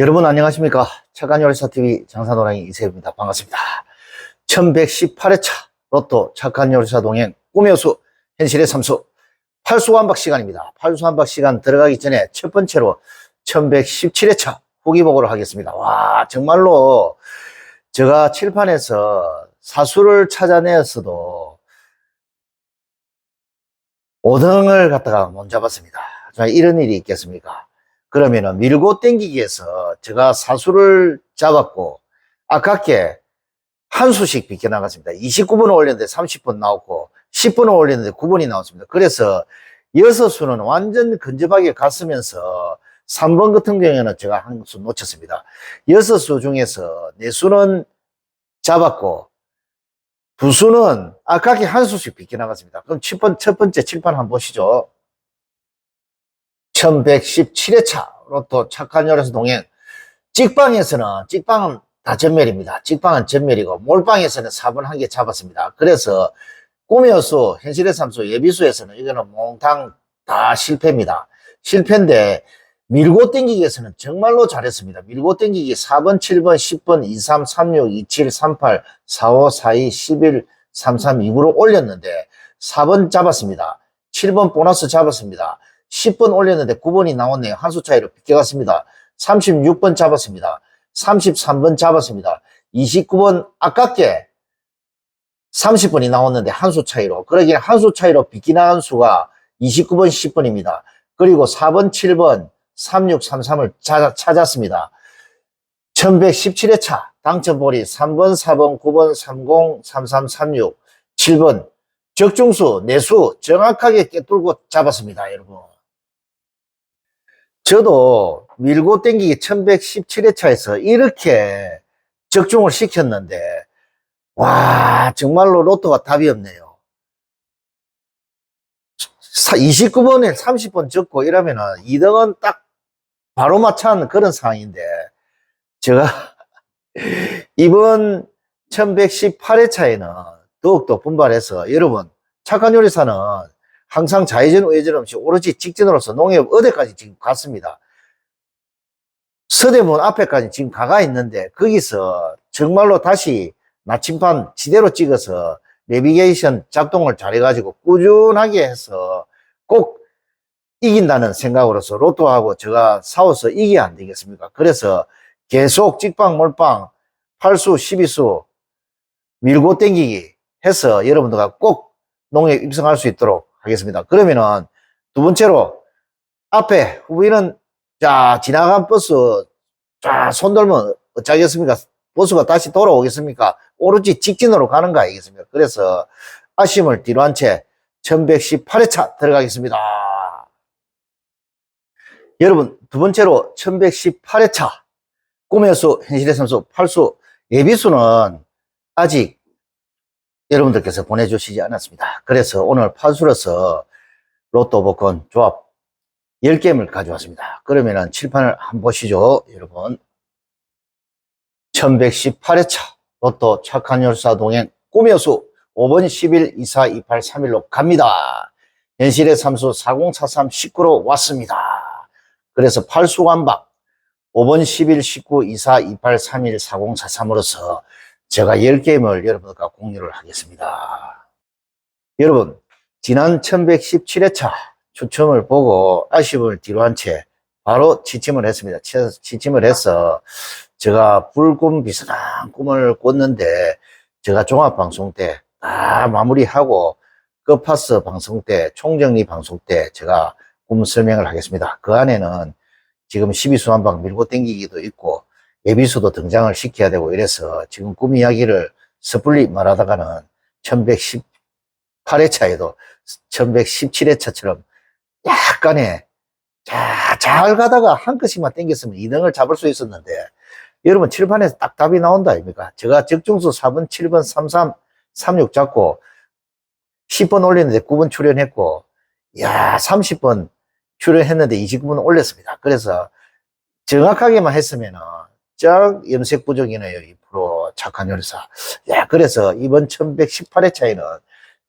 여러분 안녕하십니까? 착한요리사TV 장사노랑이 이세입니다. 반갑습니다. 1118회차 로또 착한 요리사 동행 꿈여수 현실의 삼수 팔수 한박 시간입니다. 팔수 한박 시간 들어가기 전에 첫 번째로 1117회차 후기 보고를 하겠습니다. 와 정말로 제가 칠판에서 사수를 찾아내었어도 5등을 갖다가 못 잡았습니다. 이런 일이 있겠습니까 그러면은 밀고 땡기기에서 제가 사수를 잡았고 아깝게 한 수씩 비껴나갔습니다. 29분을 올렸는데 30분 나왔고 10분을 올렸는데 9분이 나왔습니다. 그래서 여섯 수는 완전 근접하게 갔으면서 3번 같은 경우에는 제가 한 수 놓쳤습니다. 여섯 수 중에서 네 수는 잡았고 두 수는 아깝게 한 수씩 비껴나갔습니다. 그럼 첫 번째 칠판 한번 보시죠. 1117회차 로 또 착한 열에서 동행 찍방에서는 찍방은 다 전멸입니다. 찍방은 전멸이고 몰방에서는 4번 한 개 잡았습니다. 그래서 꿈이어수 현실의 삼수 예비수에서는 이거는 몽탕 다 실패입니다. 실패인데 밀고 땡기기에서는 정말로 잘했습니다. 밀고 땡기기 4번, 7번, 10번, 23, 36, 27, 38, 45, 42, 11, 33, 29로 올렸는데 4번 잡았습니다. 7번 보너스 잡았습니다. 10번 올렸는데 9번이 나왔네요. 한 수 차이로 비껴갔습니다. 36번 잡았습니다. 33번 잡았습니다. 29번 아깝게 30번이 나왔는데 한 수 차이로. 그러기에 한 수 차이로 비껴나간 수가 29번, 10번입니다. 그리고 4번, 7번, 36, 33을 찾았습니다. 1117회 차 당첨볼이 3번, 4번, 9번, 30, 33, 36, 7번 적중수, 내수 정확하게 꿰뚫고 잡았습니다, 여러분. 저도 밀고 땡기기 1117회차에서 이렇게 적중을 시켰는데, 와, 정말로 로또가 답이 없네요. 29번에 30번 적고 이러면 은 2등은 딱 바로 맞찬 그런 상황인데, 제가 이번 1118회차에는 더욱더 분발해서 여러분, 착한 요리사는 항상 좌회전 우회전 없이 오로지 직진으로서 농협 어디까지 지금 갔습니다. 서대문 앞에까지 지금 가가 있는데 거기서 정말로 다시 나침반 지대로 찍어서 내비게이션 작동을 잘해가지고 꾸준하게 해서 꼭 이긴다는 생각으로서 로또하고 제가 싸워서 이겨야 안 되겠습니까? 그래서 계속 찍방 몰빵 8수 12수 밀고 땡기기 해서 여러분들과 꼭 농협 입성할 수 있도록 하겠습니다. 그러면은 두 번째로 앞에 후비는 자 지나간 버스 자 손들면 어쩌겠습니까? 버스가 다시 돌아오겠습니까? 오로지 직진으로 가는 거 아니겠습니까? 그래서 아쉬움을 뒤로 한 채 1118회차 들어가겠습니다. 여러분 두 번째로 1118회차 꿈의 수 현실의 선수 8수 예비수는 아직 여러분들께서 보내주시지 않았습니다. 그래서 오늘 판수로서 로또 복권 조합 10게임을 가져왔습니다. 그러면은 칠판을 한번 보시죠, 여러분. 1118회차 로또 착한 열사 동행 꿈여수 5번 11 24 28 31로 갑니다. 현실의 삼수 4043 19로 왔습니다. 그래서 팔수관박 5번 11 19 24 28 31 4043으로서 제가 10게임을 여러분과 공유를 하겠습니다. 여러분, 지난 1117회차 추첨을 보고 아쉬움을 뒤로 한 채 바로 지침을 했습니다. 지침을 해서 제가 불꿈 비슷한 꿈을 꿨는데 제가 종합방송 때 다 마무리하고 끝파스 방송 때 총정리 방송 때 제가 꿈 설명을 하겠습니다. 그 안에는 지금 12수 한방 밀고 땡기기도 있고 예비수도 등장을 시켜야 되고 이래서 지금 꿈 이야기를 섣불리 말하다가는 1118회차에도 1117회차처럼 약간의 자, 잘 가다가 한 끗씩만 땡겼으면 2등을 잡을 수 있었는데 여러분 칠판에서 딱 답이 나온다 아닙니까? 제가 적중수 4번, 7번, 33, 36 잡고 10번 올렸는데 9번 출연했고 야 30번 출연했는데 29번 올렸습니다. 그래서 정확하게만 했으면은 쩍 염색 부족이네요. 2% 착한 요리사. 야, 그래서 이번 1118회 차이는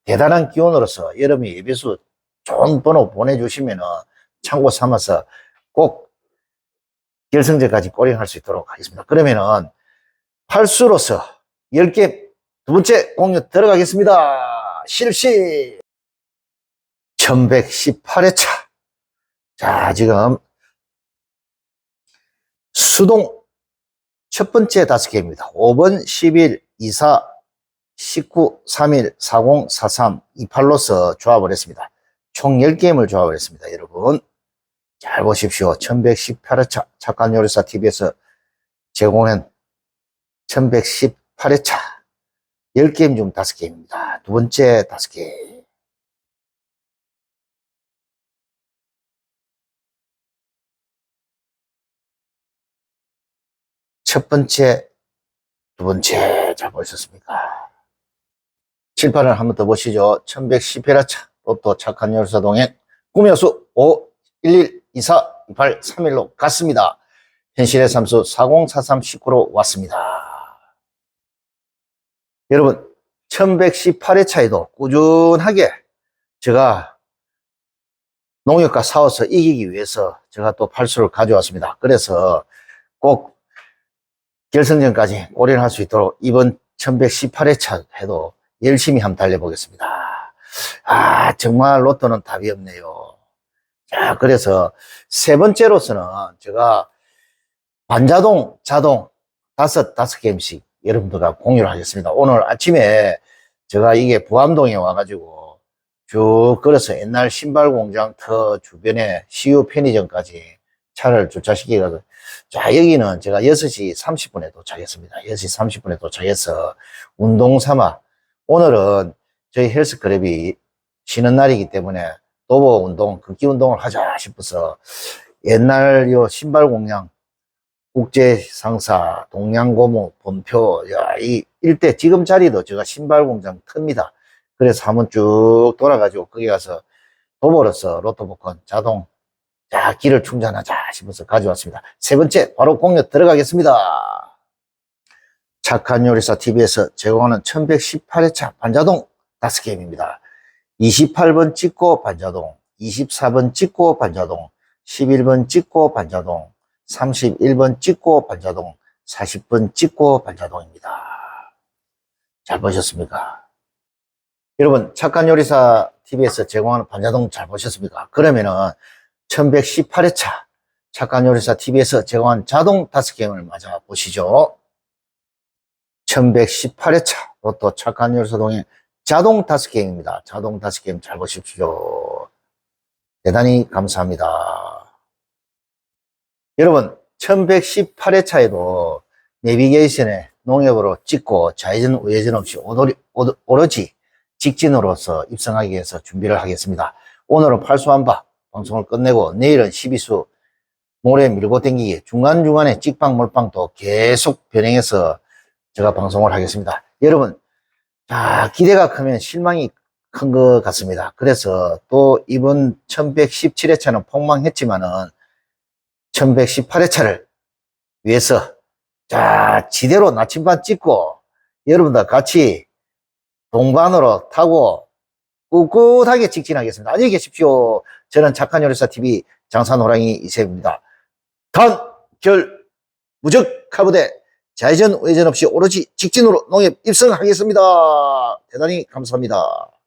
대단한 기원으로서 여러분이 예비수 좋은 번호 보내주시면은 참고 삼아서 꼭 결승전까지 꼬링할 수 있도록 하겠습니다. 그러면은 팔수로서 10개 두 번째 공격 들어가겠습니다. 실시 1118회차. 자, 지금 수동 첫 번째 다섯 개입니다. 5번, 11, 24, 19, 31, 40, 43, 28로서 조합을 했습니다. 총 10게임을 조합을 했습니다. 여러분. 잘 보십시오. 1118회차 착한 요리사 TV에서 제공한 1118회차 10게임 중 5게임입니다. 두 번째 5개. 첫 번째, 두 번째 잘 보셨습니까? 칠판을 한번 더 보시죠. 1110회라 차 로또 착한 열사 동행 꿈여수 5, 11, 24, 28, 31로 갔습니다. 현실의 삼수 4043 19로 왔습니다. 여러분 1118회 차에도 꾸준하게 제가 농협과 싸워서 이기기 위해서 제가 또 팔수를 가져왔습니다. 그래서 꼭 결승전까지 올인할 수 있도록 이번 1118회 차 해도 열심히 한번 달려보겠습니다. 아, 정말 로또는 답이 없네요. 자, 그래서 세 번째로서는 제가 반자동, 자동 다섯, 다섯 게임씩 여러분들과 공유를 하겠습니다. 오늘 아침에 제가 이게 부암동에 와가지고 쭉 걸어서 옛날 신발 공장 터 주변에 CU 편의점까지 차를 주차시키거든. 자, 여기는 제가 6시 30분에 도착했습니다. 6시 30분에 도착해서 운동 삼아 오늘은 저희 헬스클럽이 쉬는 날이기 때문에 도보 운동, 극기 운동을 하자 싶어서 옛날 요 신발 공장 국제 상사, 동양고무, 본표, 야, 이 일대 지금 자리도 제가 신발 공장 틉니다. 그래서 한번 쭉 돌아가지고 거기 가서 도보로서 로또복권 자동 자 기를 충전하자 싶어서 가져왔습니다. 세 번째 바로 공략 들어가겠습니다. 착한 요리사 TV에서 제공하는 1118회차 반자동 다섯 게임입니다. 28번 찍고 반자동, 24번 찍고 반자동, 11번 찍고 반자동, 31번 찍고 반자동, 40번 찍고 반자동입니다. 잘 보셨습니까? 여러분, 착한 요리사 TV에서 제공하는 반자동 잘 보셨습니까? 그러면은 1118회차 착한 요리사 TV에서 제공한 자동 다섯 게임을 맞아 보시죠. 1118회차 로또 착한 요리사 동의 자동 다섯 게임입니다. 자동 다섯 게임 잘 보십시오. 대단히 감사합니다. 여러분, 1118회차에도 내비게이션에 농협으로 찍고 좌회전 우회전 없이 오도리, 오- 오로지 직진으로서 입성하기 위해서 준비를 하겠습니다. 오늘은 팔수한 바 방송을 끝내고 내일은 12수 모래 밀고 댕기기 중간중간에 찍방 몰빵 도 계속 변행해서 제가 방송을 하겠습니다. 여러분, 자, 기대가 크면 실망이 큰 것 같습니다. 그래서 또 이번 1117회차는 폭망했지만은 1118회차를 위해서 자, 지대로 나침반 찍고 여러분들 같이 동반으로 타고 꿋꿋하게 직진하겠습니다. 안녕히 계십시오. 저는 착한 요리사 TV 장산 호랑이 이세입니다. 단결 무적 카부대 좌회전 우회전 없이 오로지 직진으로 농협 입성하겠습니다. 대단히 감사합니다.